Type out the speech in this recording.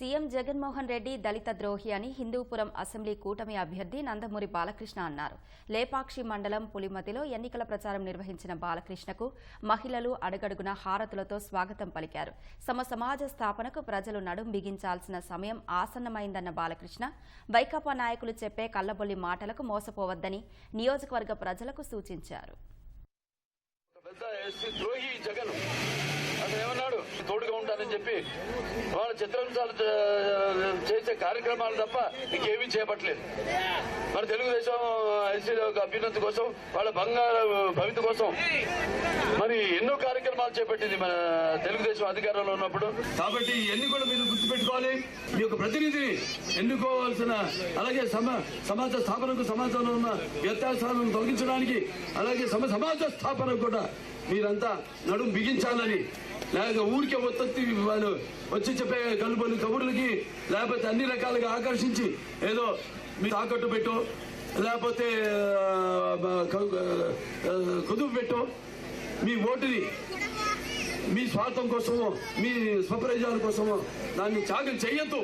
CM Jaganmohan Reddy దళిత ద్రోహి అని Hindupuram assembly కూటమి అభ్యర్థి నందమూరి బాలకృష్ణ అన్నారు. లేపాక్షి మండలం పులిమతిలో ఎన్నికల ప్రచారం నిర్వహించిన బాలకృష్ణకు మహిళలు అడుగడుగున హారతులతో స్వాగతం పలికారు. సమ సమాజ స్థాపనకు ప్రజలు నడుం బిగించాల్సిన సమయం ఆసన్నమైందన్న బాలకృష్ణ వైకాపా నాయకులు చెప్పే కల్లబొల్లి మాటలకు మోసపోవద్దని నియోజకవర్గ ప్రజలకు సూచించారు. పెద్ద ఎస్సీ ద్రోహి జగన్ తోడుగా ఉంటానని చెప్పి వాళ్ళ చిత్రాంశాలు చేసే కార్యక్రమాలు తప్ప ఇంకేమీ చేపట్టలేదు. మన తెలుగుదేశం ఎస్సీ అభ్యున్నతి కోసం వాళ్ళ బంగారు భవిత కోసం మరి ఎన్నో కార్యక్రమాలు చేపట్టింది మన తెలుగుదేశం అధికారంలో ఉన్నప్పుడు. కాబట్టి ఇవన్నీ కూడా మీరు గుర్తుపెట్టుకోవాలి. మీ యొక్క ప్రతినిధిని ఎన్నుకోవాల్సిన అలాగే సమ సమాజ స్థాపనకు సమాజంలో ఉన్న వ్యత్యాసాలను తొలగించడానికి అలాగే సమ సమాజ స్థాపనకు కూడా మీరంతా నడుం బిగించాలని లేకపోతే ఊరికే ఉత్పత్తి వాళ్ళు వచ్చి చెప్పే కలుబొలి కబుర్లకి లేకపోతే అన్ని రకాలుగా ఆకర్షించి ఏదో మీరు తాకట్టు పెట్టో లేకపోతే ఆ, క- కుదుపు మీ ఓటుని మీ స్వార్థం కోసమో మీ స్వప్రయోజనాల కోసమో దాన్ని త్యాగం చెయ్యొద్దు.